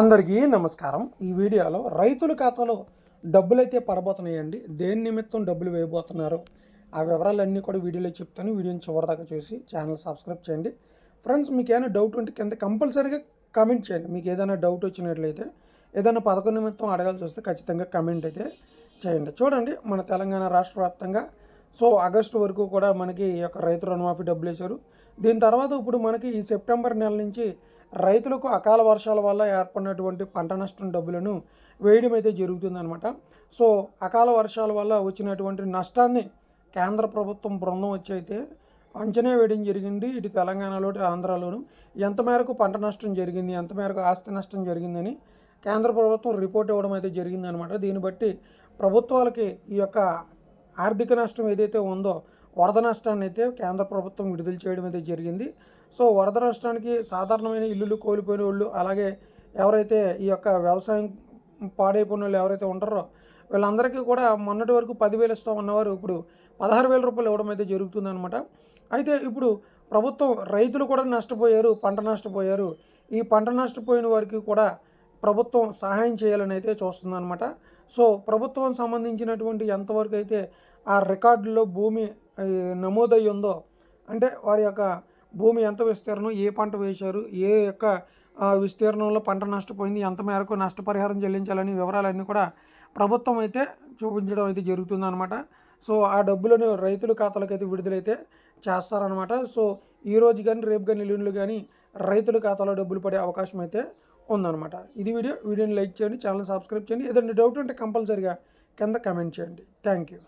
అందరికీ నమస్కారం. ఈ వీడియోలో రైతుల ఖాతాలో డబ్బులు అయితే పడబోతున్నాయండి. దేని నిమిత్తం డబ్బులు వేయబోతున్నారు? ఆ వివరాలన్నీ కూడా వీడియోలో చెప్తాను. వీడియోని చివరిదాకా చూసి ఛానల్ సబ్స్క్రైబ్ చేయండి. ఫ్రెండ్స్ మీకు ఏమైనా డౌట్ ఉంటే కింద కంపల్సరీగా కమెంట్ చేయండి. మీకు ఏదైనా డౌట్ వచ్చినట్లయితే ఏదైనా పథకం నిమిత్తం అడగాల్సి వస్తే ఖచ్చితంగా కమెంట్ అయితే చేయండి. చూడండి మన తెలంగాణ రాష్ట్ర వ్యాప్తంగా సో ఆగస్టు వరకు కూడా మనకి ఈ యొక్క రైతు రుణమాఫీ డబ్బులు వేశారు దీని తర్వాత ఇప్పుడు మనకి ఈ సెప్టెంబర్ నెల నుంచి రైతులకు అకాల వర్షాల వల్ల ఏర్పడినటువంటి పంట నష్టం డబ్బులను వేయడం అయితే జరుగుతుందన్నమాట. సో అకాల వర్షాల వల్ల వచ్చినటువంటి నష్టాన్ని కేంద్ర ప్రభుత్వం బృందం వచ్చి అయితే అంచనా వేయడం జరిగింది. ఇటు తెలంగాణలో ఆంధ్రాలోను ఎంత మేరకు పంట నష్టం జరిగింది ఎంత మేరకు ఆస్తి నష్టం జరిగిందని కేంద్ర ప్రభుత్వం రిపోర్ట్ ఇవ్వడం అయితే జరిగిందనమాట దీన్ని బట్టి ప్రభుత్వాలకి ఈ యొక్క ఆర్థిక నష్టం ఏదైతే ఉందో వరద నష్టాన్ని అయితే కేంద్ర ప్రభుత్వం విడుదల చేయడం అయితే జరిగింది. సో వరద నష్టానికి సాధారణమైన ఇల్లులు కోల్పోయిన వాళ్ళు అలాగే ఎవరైతే ఈ యొక్క వ్యవసాయం పాడైపోయిన వాళ్ళు ఎవరైతే ఉంటారో వీళ్ళందరికీ కూడా మొన్నటి వరకు పదివేలు ఇస్తాం ఉన్నవారు ఇప్పుడు పదహారు వేల రూపాయలు ఇవ్వడం అయితే జరుగుతుందనమాట అయితే ఇప్పుడు ప్రభుత్వం రైతులు కూడా నష్టపోయారు పంట నష్టపోయారు. ఈ పంట నష్టపోయిన వారికి కూడా ప్రభుత్వం సహాయం చేయాలని అయితే చూస్తుందన్నమాట. సో ప్రభుత్వం సంబంధించినటువంటి ఎంతవరకు అయితే ఆ రికార్డులో భూమి నమోదై ఉందో అంటే వారి యొక్క భూమి ఎంత విస్తీర్ణం ఏ పంట వేశారు ఏ యొక్క విస్తీర్ణంలో పంట నష్టపోయింది ఎంత మేరకు నష్టపరిహారం చెల్లించాలని వివరాలన్నీ కూడా ప్రభుత్వం అయితే చూపించడం అయితే జరుగుతుందన్నమాట. సో ఆ డబ్బులను రైతుల ఖాతాలకు అయితే విడుదలైతే చేస్తారనమాట సో ఈ రోజు కానీ రేపు కానీ ఎల్లుండిలో కానీ రైతుల ఖాతాలో డబ్బులు పడే అవకాశం అయితే ఉందన్నమాట. ఇది వీడియో. వీడియోని లైక్ చేయండి ఛానల్ సబ్స్క్రైబ్ చేయండి. ఏదైనా డౌట్ ఉంటే కంపల్సరీగా కింద కమెంట్ చేయండి. Thank you.